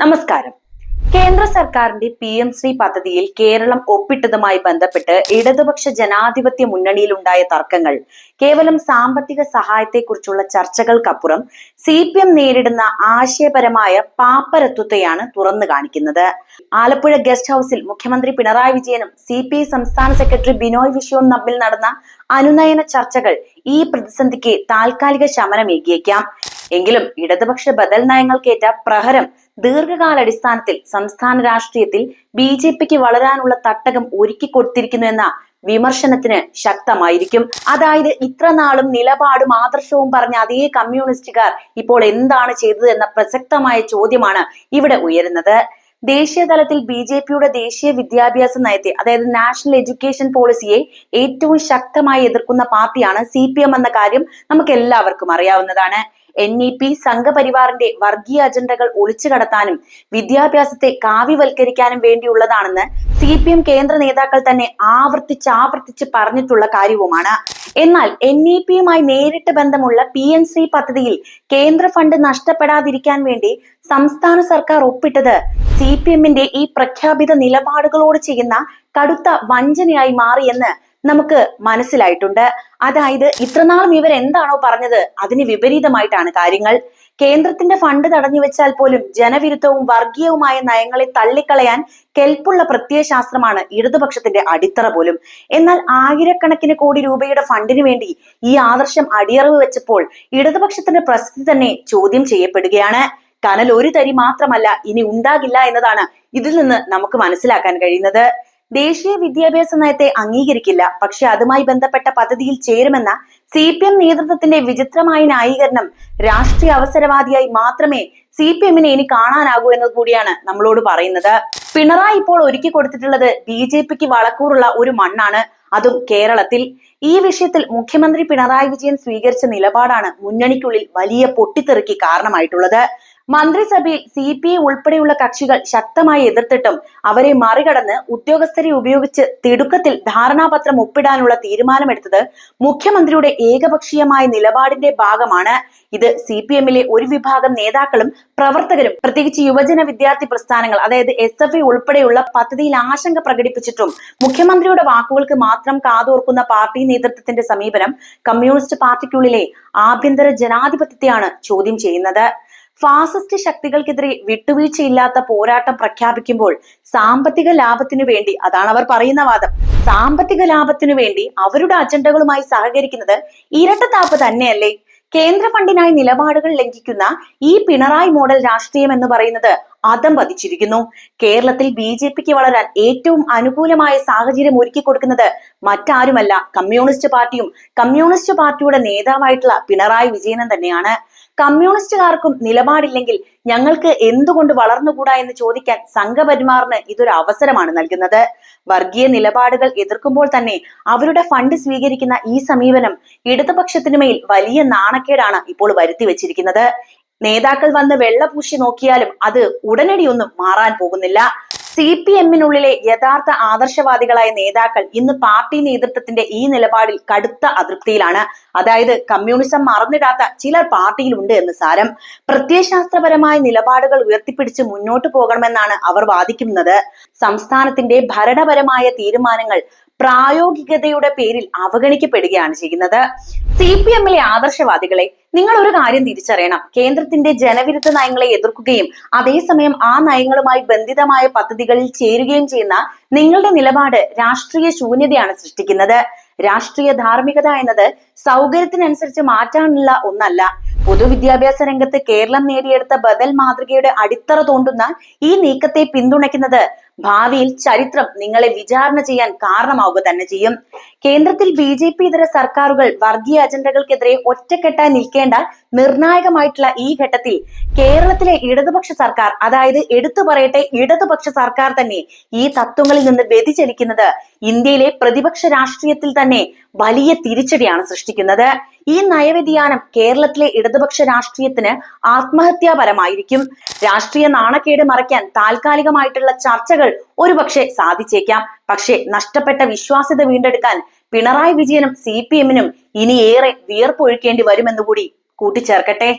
നമസ്കാരം. കേന്ദ്ര സർക്കാരിന്റെ പി എം ശ്രീ പദ്ധതിയിൽ കേരളം ഒപ്പിട്ടതുമായി ബന്ധപ്പെട്ട് ഇടതുപക്ഷ ജനാധിപത്യ മുന്നണിയിലുണ്ടായ തർക്കങ്ങൾ കേവലം സാമ്പത്തിക സഹായത്തെക്കുറിച്ചുള്ള ചർച്ചകൾക്കപ്പുറം സി പി എം നേരിടുന്ന ആശയപരമായ പാപ്പരത്വത്തെയാണ് തുറന്നു കാണിക്കുന്നത്. ആലപ്പുഴ ഗസ്റ്റ് ഹൌസിൽ മുഖ്യമന്ത്രി പിണറായി വിജയനും സി പി ഐ സംസ്ഥാന സെക്രട്ടറി ബിനോയ് വിശ്വവും തമ്മിൽ നടന്ന അനുനയന ചർച്ചകൾ ഈ പ്രതിസന്ധിക്ക് താൽക്കാലിക ശമനമേകിയേക്കാം. എങ്കിലും ഇടതുപക്ഷ ബദൽ നയങ്ങൾക്കേറ്റ പ്രഹരം ദീർഘകാലാടിസ്ഥാനത്തിൽ സംസ്ഥാന രാഷ്ട്രീയത്തിൽ ബി ജെ പിക്ക് വളരാനുള്ള തട്ടകം ഒരുക്കി കൊടുത്തിരിക്കുന്നു എന്ന വിമർശനത്തിന് ശക്തമായിരിക്കും. അതായത് ഇത്ര നാളും നിലപാടും ആദർശവും പറഞ്ഞ അതേ കമ്മ്യൂണിസ്റ്റുകാർ ഇപ്പോൾ എന്താണ് ചെയ്തത് എന്ന പ്രസക്തമായ ചോദ്യമാണ് ഇവിടെ ഉയരുന്നത്. ദേശീയ തലത്തിൽ ബി ജെ പിയുടെ ദേശീയ വിദ്യാഭ്യാസ നയത്തെ അതായത് നാഷണൽ എഡ്യൂക്കേഷൻ പോളിസിയെ ഏറ്റവും ശക്തമായി എതിർക്കുന്ന പാർട്ടിയാണ് സി എന്ന കാര്യം നമുക്ക് എല്ലാവർക്കും അറിയാവുന്നതാണ്. എൻ ഇ പി സംഘപരിവാറിന്റെ വർഗീയ അജണ്ടകൾ ഒളിച്ചു കടത്താനും വിദ്യാഭ്യാസത്തെ കാവ്യവൽക്കരിക്കാനും വേണ്ടിയുള്ളതാണെന്ന് സി പി എം കേന്ദ്ര നേതാക്കൾ തന്നെ ആവർത്തിച്ച് ആവർത്തിച്ച് പറഞ്ഞിട്ടുള്ള കാര്യവുമാണ്. എന്നാൽ എൻ ഇ പിയുമായി നേരിട്ട് ബന്ധമുള്ള പി എൻ സി പദ്ധതിയിൽ കേന്ദ്ര ഫണ്ട് നഷ്ടപ്പെടാതിരിക്കാൻ വേണ്ടി സംസ്ഥാന സർക്കാർ ഒപ്പിട്ടത് സി പി എമ്മിന്റെ ഈ പ്രഖ്യാപിത നിലപാടുകളോട് ചെയ്യുന്ന കടുത്ത വഞ്ചനയായി മാറിയെന്ന് നമുക്ക് മനസ്സിലായിട്ടുണ്ട്. അതായത് ഇത്രനാളും ഇവർ എന്താണോ പറഞ്ഞത് അതിന് വിപരീതമായിട്ടാണ് കാര്യങ്ങൾ. കേന്ദ്രത്തിന്റെ ഫണ്ട് തടഞ്ഞു വെച്ചാൽ പോലും ജനവിരുദ്ധവും വർഗീയവുമായ നയങ്ങളെ തള്ളിക്കളയാൻ കെൽപ്പുള്ള പ്രത്യയശാസ്ത്രമാണ് ഇടതുപക്ഷത്തിന്റെ അടിത്തറ പോലും. എന്നാൽ ആയിരക്കണക്കിന് കോടി രൂപയുടെ ഫണ്ടിന് വേണ്ടി ഈ ആദർശം അടിയറവ് വെച്ചപ്പോൾ ഇടതുപക്ഷത്തിന്റെ പ്രസക്തി തന്നെ ചോദ്യം ചെയ്യപ്പെടുകയാണ്. കനൽ ഒരു തരി മാത്രമല്ല ഇനി ഉണ്ടാകില്ല എന്നതാണ് ഇതിൽ നിന്ന് നമുക്ക് മനസ്സിലാക്കാൻ കഴിയുന്നത്. ദേശീയ വിദ്യാഭ്യാസ നയത്തെ അംഗീകരിക്കില്ല. പക്ഷെ അതുമായി ബന്ധപ്പെട്ട പദ്ധതിയിൽ ചേരുമെന്ന സി പി എം നേതൃത്വത്തിന്റെ വിചിത്രമായ ന്യായീകരണം രാഷ്ട്രീയ അവസരവാദിയായി മാത്രമേ സി പി എമ്മിനെ ഇനി കാണാനാകൂ എന്നത് കൂടിയാണ് നമ്മളോട് പറയുന്നത്. പിണറായി ഇപ്പോൾ ഒരുക്കി കൊടുത്തിട്ടുള്ളത് ബി ജെ പിക്ക് വളക്കൂറുള്ള ഒരു മണ്ണാണ്. അതും കേരളത്തിൽ. ഈ വിഷയത്തിൽ മുഖ്യമന്ത്രി പിണറായി വിജയൻ സ്വീകരിച്ച നിലപാടാണ് മുന്നണിക്കുള്ളിൽ വലിയ പൊട്ടിത്തെറിക്ക് കാരണമായിട്ടുള്ളത്. മന്ത്രിസഭയിൽ സി പി ഐ ഉൾപ്പെടെയുള്ള കക്ഷികൾ ശക്തമായി എതിർത്തിട്ടും അവരെ മറികടന്ന് ഉദ്യോഗസ്ഥരെ ഉപയോഗിച്ച് തിടുക്കത്തിൽ ധാരണാപത്രം ഒപ്പിടാനുള്ള തീരുമാനമെടുത്തത് മുഖ്യമന്ത്രിയുടെ ഏകപക്ഷീയമായ നിലപാടിന്റെ ഭാഗമാണ്. ഇത് സി പി എമ്മിലെ ഒരു വിഭാഗം നേതാക്കളും പ്രവർത്തകരും പ്രത്യേകിച്ച് യുവജന വിദ്യാർത്ഥി പ്രസ്ഥാനങ്ങൾ അതായത് എസ് എഫ് ഐ ഉൾപ്പെടെയുള്ള പദ്ധതിയിൽ ആശങ്ക പ്രകടിപ്പിച്ചിട്ടും മുഖ്യമന്ത്രിയുടെ വാക്കുകൾക്ക് മാത്രം കാതോർക്കുന്ന പാർട്ടി നേതൃത്വത്തിന്റെ സമീപനം കമ്മ്യൂണിസ്റ്റ് പാർട്ടിക്കുള്ളിലെ ആഭ്യന്തര ജനാധിപത്യത്തെയാണ് ചോദ്യം ചെയ്യുന്നത്. ഫാസിസ്റ്റ് ശക്തികൾക്കെതിരെ വിട്ടുവീഴ്ചയില്ലാത്ത പോരാട്ടം പ്രഖ്യാപിക്കുമ്പോൾ സാമ്പത്തിക ലാഭത്തിനു വേണ്ടി അതാണ് അവർ പറയുന്ന വാദം. സാമ്പത്തിക ലാഭത്തിനു വേണ്ടി അവരുടെ അജണ്ടകളുമായി സഹകരിക്കുന്നത് ഇരട്ടത്താപ്പ് തന്നെയല്ലേ? കേന്ദ്ര ഫണ്ടിനായി നിലപാടുകൾ ലംഘിക്കുന്ന ഈ പിണറായി മോഡൽ രാഷ്ട്രീയം എന്ന് പറയുന്നത് അതം പതിച്ചിരിക്കുന്നു. കേരളത്തിൽ ബി ജെ പിക്ക് വളരാൻ ഏറ്റവും അനുകൂലമായ സാഹചര്യം ഒരുക്കി കൊടുക്കുന്നത് മറ്റാരുമല്ല. കമ്മ്യൂണിസ്റ്റ് പാർട്ടിയും കമ്മ്യൂണിസ്റ്റ് പാർട്ടിയുടെ നേതാവായിട്ടുള്ള പിണറായി വിജയനും തന്നെയാണ്. കമ്മ്യൂണിസ്റ്റുകാർക്കും നിലപാടില്ലെങ്കിൽ ഞങ്ങൾക്ക് എന്തുകൊണ്ട് വളർന്നുകൂടാ എന്ന് ചോദിക്കാൻ സംഘപരിമാറിന് ഇതൊരു അവസരമാണ് നൽകുന്നത്. വർഗീയ നിലപാടുകൾ എതിർക്കുമ്പോൾ തന്നെ അവരുടെ ഫണ്ട് സ്വീകരിക്കുന്ന ഈ സമീപനം ഇടതുപക്ഷത്തിനുമേൽ വലിയ നാണക്കേടാണ് ഇപ്പോൾ വരുത്തി വെച്ചിരിക്കുന്നത്. നേതാക്കൾ വന്ന് വെള്ളപൂശി നോക്കിയാലും അത് ഉടനടിയൊന്നും മാറാൻ പോകുന്നില്ല. സി പി എമ്മിനുള്ളിലെ യഥാർത്ഥ ആദർശവാദികളായ നേതാക്കൾ ഇന്ന് പാർട്ടി നേതൃത്വത്തിന്റെ ഈ നിലപാടിൽ കടുത്ത അതൃപ്തിയിലാണ്. അതായത് കമ്മ്യൂണിസം മറന്നിടാത്ത ചിലർ പാർട്ടിയിലുണ്ട് എന്ന് സാരം. പ്രത്യയശാസ്ത്രപരമായ നിലപാടുകൾ ഉയർത്തിപ്പിടിച്ച് മുന്നോട്ട് പോകണമെന്നാണ് അവർ വാദിക്കുന്നത്. സംസ്ഥാനത്തിന്റെ ഭരണപരമായ തീരുമാനങ്ങൾ പ്രായോഗികതയുടെ പേരിൽ അവഗണിക്കപ്പെടുകയാണ് ചെയ്യുന്നത്. സി പി എമ്മിലെ ആദർശവാദികളെ നിങ്ങൾ ഒരു കാര്യം തിരിച്ചറിയണം. കേന്ദ്രത്തിന്റെ ജനവിരുദ്ധ നയങ്ങളെ എതിർക്കുകയും അതേസമയം ആ നയങ്ങളുമായി ബന്ധിതമായ പദ്ധതികളിൽ ചേരുകയും ചെയ്യുന്ന നിങ്ങളുടെ നിലപാട് രാഷ്ട്രീയ ശൂന്യതയാണ് സൃഷ്ടിക്കുന്നത്. രാഷ്ട്രീയ ധാർമ്മികത എന്നത് സൗകര്യത്തിനനുസരിച്ച് മാറ്റാനുള്ള ഒന്നല്ല. പൊതുവിദ്യാഭ്യാസ രംഗത്ത് കേരളം നേടിയെടുത്ത ബദൽ മാതൃകയുടെ അടിത്തറ തോണ്ടുന്ന ഈ നീക്കത്തെ പിന്തുണയ്ക്കുന്നത് ഭാവിയിൽ ചരിത്രം നിങ്ങളെ വിചാരണ ചെയ്യാൻ കാരണമാവുക തന്നെ ചെയ്യും. കേന്ദ്രത്തിൽ ബി ജെ പി ഇതര സർക്കാരുകൾ വർഗീയ അജണ്ടകൾക്കെതിരെ ഒറ്റക്കെട്ടായി നിൽക്കേണ്ട നിർണായകമായിട്ടുള്ള ഈ ഘട്ടത്തിൽ കേരളത്തിലെ ഇടതുപക്ഷ സർക്കാർ അതായത് എടുത്തു പറയട്ടെ ഇടതുപക്ഷ സർക്കാർ തന്നെ ഈ തത്വങ്ങളിൽ നിന്ന് വ്യതിചലിക്കുന്നത് ഇന്ത്യയിലെ പ്രതിപക്ഷ രാഷ്ട്രീയത്തിൽ തന്നെ വലിയ തിരിച്ചടിയാണ് സൃഷ്ടിക്കുന്നത്. ഈ നയവ്യതിയാനം കേരളത്തിലെ ഇടതുപക്ഷ രാഷ്ട്രീയത്തിന് ആത്മഹത്യാപരമായിരിക്കും. രാഷ്ട്രീയ നാണക്കേട് മറയ്ക്കാൻ താൽക്കാലികമായിട്ടുള്ള ചർച്ചകൾ ഒരുപക്ഷെ സാധിച്ചേക്കാം. പക്ഷേ നഷ്ടപ്പെട്ട വിശ്വാസ്യത വീണ്ടെടുക്കാൻ പിണറായി വിജയനും സി പി എമ്മിനും ഇനി ഏറെ വിയർപ്പൊഴുക്കേണ്ടി വരുമെന്നുകൂടി കൂട്ടിച്ചേർക്കട്ടെ.